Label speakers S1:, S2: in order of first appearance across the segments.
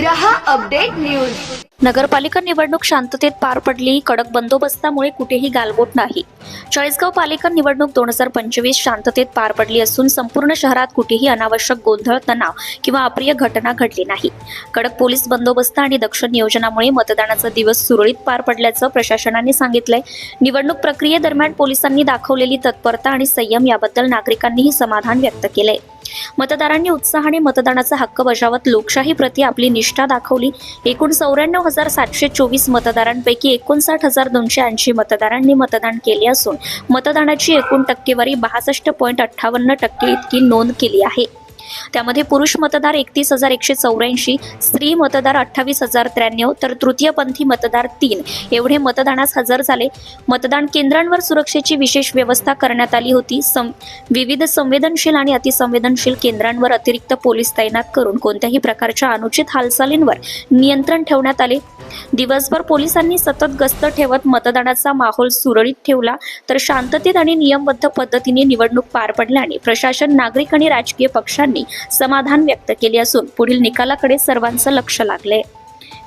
S1: रहा update news.
S2: नगरपालिका निवडणूक शांततेत पार पडली. कडक बंदोबस्तामुळे कुठेही गालबोट नाही. चाळीसगाव पालिका निवडणूक दोन हजार पंचवीस शांततेत पार पडली असून संपूर्ण शहरात कुठेही अनावश्यक गोंधळ तणाव किंवा अप्रिय घटना घडली नाही. कडक पोलीस बंदोबस्त आणि दक्ष नियोजनामुळे मतदानाचा दिवस सुरळीत पार पडल्याचं प्रशासनाने सांगितलंय. निवडणूक प्रक्रियेदरम्यान पोलिसांनी दाखवलेली तत्परता आणि संयम याबद्दल नागरिकांनीही समाधान व्यक्त केलंय. मतदारांनी उत्साहाने मतदानाचा हक्क बजावत लोकशाही प्रति आपली निष्ठा दाखवली. एकूण चौऱ्याण्णव हजार सातशे चोवीस मतदारांपैकी एकोणसाठ हजार दोनशे ऐंशी मतदारांनी मतदान केले असून मतदानाची एकूण टक्केवारी बासष्ट पॉईंट अठ्ठावन्न टक्के इतकी नोंद केली आहे. त्यामध्ये पुरुष मतदार एकतीस हजार एकशे चौऱ्याऐंशी स्त्री मतदार अठ्ठावीस हजार त्र्याण्णव तर तृतीयपंथी मतदार तीन. एवढे मतदानास हजर झाले. मतदान केंद्रांवर सुरक्षेची विशेष व्यवस्था करण्यात आली होती. सं विविध संवेदनशील आणि अतिसंवेदनशील केंद्रांवर अतिरिक्त पोलीस तैनात करून कोणत्याही प्रकारच्या अनुचित हालचालींवर नियंत्रण ठेवण्यात आले. दिवसभर पोलिसांनी सतत गस्त ठेवत मतदानाचा माहोल सुरळीत ठेवला तर शांततेत आणि नियमबद्ध पद्धतीने निवडणूक पार पडल्याने प्रशासन नागरिक आणि राजकीय पक्षांनी समाधान व्यक्त केले असून पुढील निकालाकडे सर्वांचं लक्ष लागले.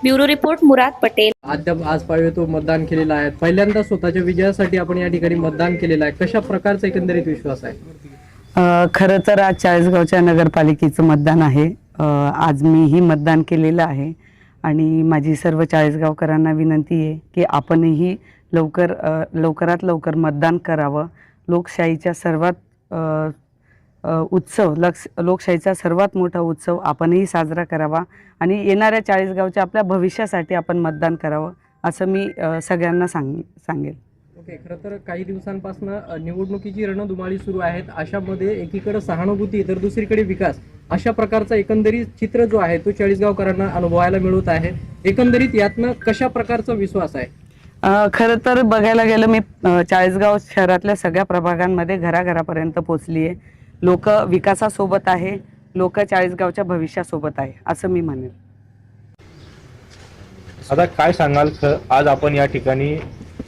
S2: Bureau report Murad Patel.
S3: अद्याप आज पावे तो मतदान केलेला आहे. पहिल्यांदा स्वतःच्या विजयासाठी आपण या ठिकाणी मतदान केलेलं आहे. कशा प्रकारचा एकंदरीत विश्वास आहे?
S4: अ, खरं तर आज चाळीसगावच्या नगरपालिकेचं मतदान आहे. अ, आज मीही मतदान केलेलं आहे. आणि माझी सर्व चाळीसगावकरांना विनंती आहे की आपणही लवकर अ, लवकरात लवकर मतदान करावं. लोकशाहीच्या सर्वात अ, उत्सव लक्ष लोकशाहीचा सर्वात मोठा उत्सव आपणही साजरा करावा आणि येणाऱ्या चाळीसगावच्या आपल्या भविष्यासाठी आपण मतदान करावं असं मी सगळ्यांना सांग सांगेल.
S3: ओके खरं तर काही दिवसांपासून निवडणुकीची रणधुमाळी सुरू आहेत. अशामध्ये एकीकडे सहानुभूती तर दुसरीकडे विकास. अशा प्रकारचा एकंदरीत चित्र जो आहे तो चाळीसगावकरांना अनुभवायला मिळत आहे. एकंदरीत यातनं कशा प्रकारचा विश्वास आहे?
S4: खरं तर बघायला गेलं मी चाळीसगाव शहरातल्या सगळ्या प्रभागांमध्ये घराघरापर्यंत पोचली आहे लोक विकासासोबत आहे लोक चाळीसगावच्या भविष्यासोबत आहे असं मी म्हणेन.
S5: आता काय सांगाल आज आपण या ठिकाणी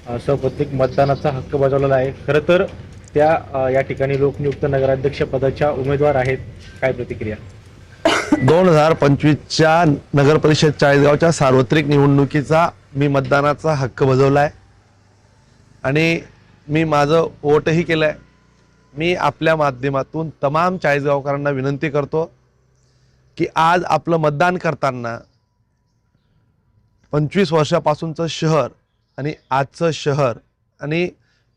S5: अ, सपत्नीक मतदानाचा हक्क बजावलेला आहे. खरं तर त्या या ठिकाणी लोकनियुक्त नगराध्यक्ष पदाच्या उमेदवार आहेत. काय प्रतिक्रिया?
S6: दोन हजार पंचवीसच्या नगर परिषद चाळीसगावच्या सार्वत्रिक निवडणुकीचा मी मतदानाचा हक्क बजावला आहे आणि मी माझं वोटही केलं आहे मी आपल्या माध्यमातून तमाम चाळीसगावकरांना विनंती करतो की आज आपलं मतदान करताना पंचवीस वर्षापासूनचं शहर आणि आजचं शहर आणि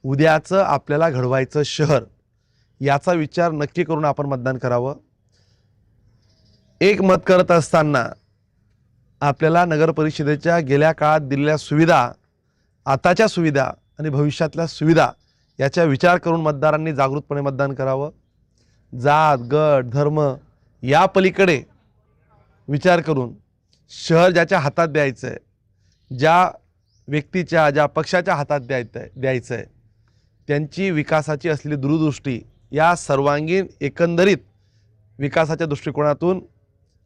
S6: उद्याचं आपल्याला घडवायचं शहर याचा विचार नक्की करून आपण मतदान करावं. एक मत करत असताना आपल्याला नगर परिषदेच्या गेल्या काळात दिलेल्या सुविधा आताच्या सुविधा आणि भविष्यातल्या सुविधा याचा विचार करून मतदारांनी जागृतपणे मतदान करावं. जात गट धर्म या पलीकडे विचार करून शहर ज्याच्या हातात द्यायचं आहे ज्या व्यक्तीच्या ज्या पक्षाच्या हातात द्यायचं आहे द्यायचं आहे त्यांची विकासाची असलेली दूरदृष्टी या सर्वांगीण एकंदरीत विकासाच्या दृष्टिकोनातून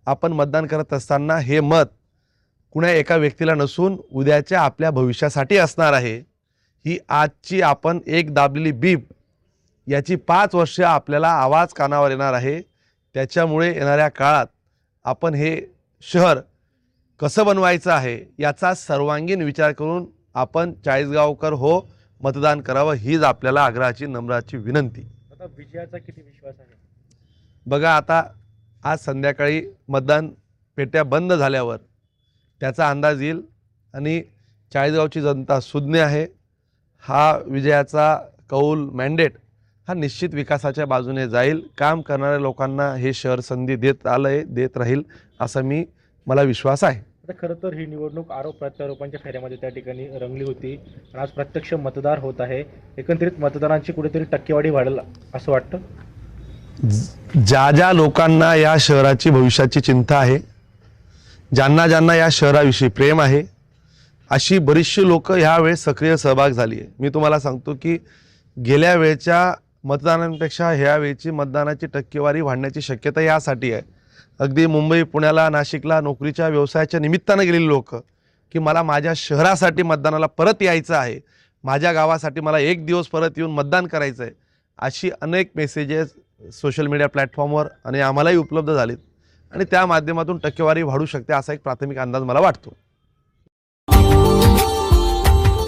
S6: आपण मतदान करत असताना हे मत कुण्या एका व्यक्तीला नसून उद्याच्या आपल्या भविष्यासाठी असणार आहे. ही आजची आपण एक दाबलेली बीब याची पाच वर्ष आपल्याला आवाज कानावर येणार आहे. त्याच्यामुळे येणाऱ्या काळात आपण हे शहर कसं बनवायचं आहे याचा सर्वांगीण विचार करून आपण चाळीसगावकर हो मतदान करावं हीच आपल्याला आग्रहाची नम्राची विनंती.
S5: आता विजयाचा किती विश्वास आहे?
S6: बघा आता आज संध्याकाळी मतदान पेट्या बंद झाल्यावर त्याचा अंदाज येईल. आणि चाळीसगावची जनता सुज्ञ आहे. हा विजयाचा कौल मॅन्डेट हा निश्चित विकासाच्या बाजूने जाईल. काम करणाऱ्या लोकांना हे शहर संधी देत आलं आहे देत राहील असा मी मला विश्वास आहे.
S5: आता खरं तर ही निवडणूक आरोप प्रत्यारोपांच्या फेऱ्यामध्ये त्या ठिकाणी रंगली होती आणि आज प्रत्यक्ष मतदार होत आहे. एकंदरीत मतदारांची कुठेतरी टक्केवारी वाढेल असं वाटतं?
S6: ज्या ज्या लोकांना या शहराची भविष्याची चिंता आहे ज्यांना ज्यांना या शहराविषयी प्रेम आहे अशी बरीचशी लोक ह्यावेळेस सक्रिय सहभाग झाली आहे मी तुम्हाला सांगतो की गेल्या वेळच्या मतदानांपेक्षा ह्या वेळची मतदानाची टक्केवारी वाढण्याची शक्यता यासाठी आहे. अगदी मुंबई पुण्याला नाशिकला नोकरीच्या व्यवसायाच्या निमित्तानं गेलेली लोक की मला माझ्या शहरासाठी मतदानाला परत यायचं आहे. माझ्या गावासाठी मला एक दिवस परत येऊन मतदान करायचं आहे. अशी अनेक मेसेजेस सोशल मीडिया प्लॅटफॉर्मवर आणि आम्हालाही उपलब्ध झालीत. आणि त्या माध्यमातून टक्केवारी वाढू शकते असा एक प्राथमिक अंदाज मला वाटतो.